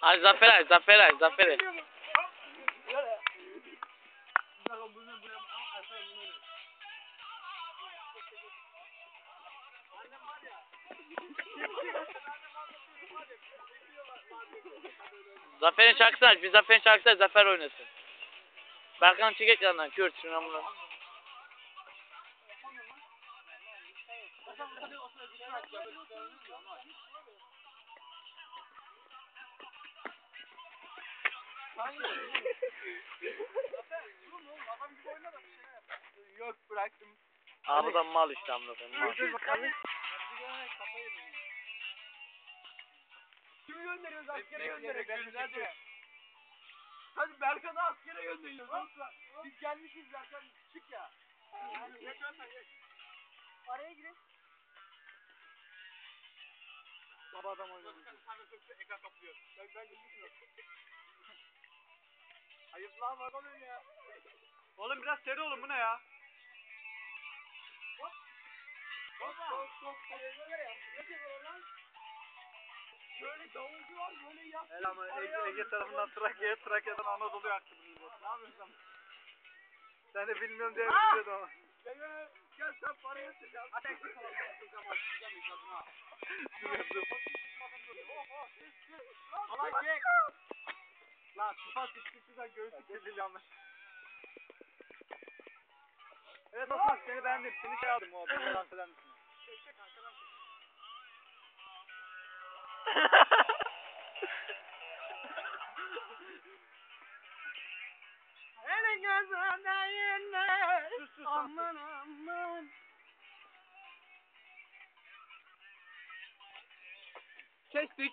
Hadi Zafer Ali, Zafer Ali, Zafer Ali. Zafer'in şarkısını aç. Bir Zafer'in şarkısını aç. Zafer oynasın. Berkan çek ekrandan. Kürt şuna bunu. Yok bıraktım. Ağladan mal işte amına koyayım. Dur bakalım. Kimi gönderiyoruz askere gönderiyoruz. Hadi. Berkan'ı askere gönderiyoruz. Biz gelmişiz Berkan çık ya. Araya girin. Baba adam oynadı. Ekran kaplıyor. Ben ben gitmiyorum. Ayıp lan var oğlum ya. Oğlum biraz seri olun bu ne ya? Hop. Hop hop hop. Şöyle davulcu var böyle yap. El ama Ege, Ege tarafından Trakya'ya, Trakya'dan Anadolu'ya aktı bu. Ne yapıyorsun sen? De bilmiyorum diye Ah! biliyordun ama. Gel gel gel sen parayı yatıracağım. Hadi eksik kalalım. Yatıracağım açacağım ikazına. Bilmiyordum. Alay çek. Lan sıfat çıktıysan göğsü kirliliği anlaş. Evet Osman seni beğendim. Seni şey aldım o. Beni dans eder misin? Elin gözünde yine. Sus sus. Aman aman. Kestik.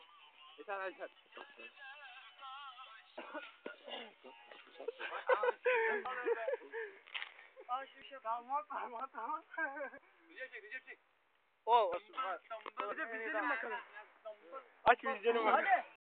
Yeter yeter. Tamam tamam tamam. Recep çek Recep çek. O. Recep izleyelim bakalım. Aç izleyelim bakalım. Hadi.